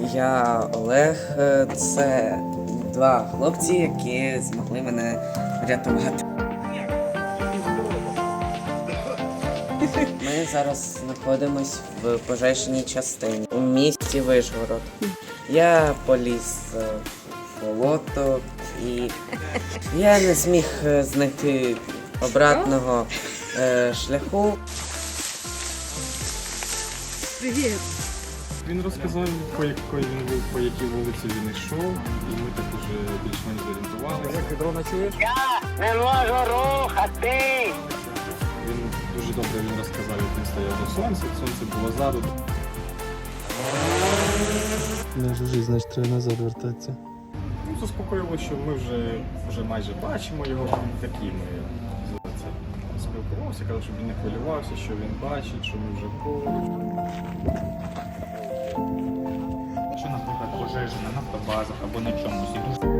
Я Олег. Це два хлопці, які змогли мене врятувати. Ми зараз знаходимось в пожежній частині у місті Вишгород. Я поліз е, в болото і я не зміг е, знайти обратного е, шляху. Привіт. Він розказав, по якої він був, по якій вулиці він йшов, і ми так уже більш-менш зорієнтувалися. Як дрона чуєш? Не можу рухати. Він дуже добре він розказав, як він стояв на сонці, сонце було ззаду. Не жужи, значить треба назад вертатися. Ну, заспокоїло, що ми вже, вже майже бачимо його, він такі ми це, спілкувалися, казав, щоб він не хвилювався, що він бачить, що ми вже поруч пожежі на нафтобазах або на чомусь. І дуже...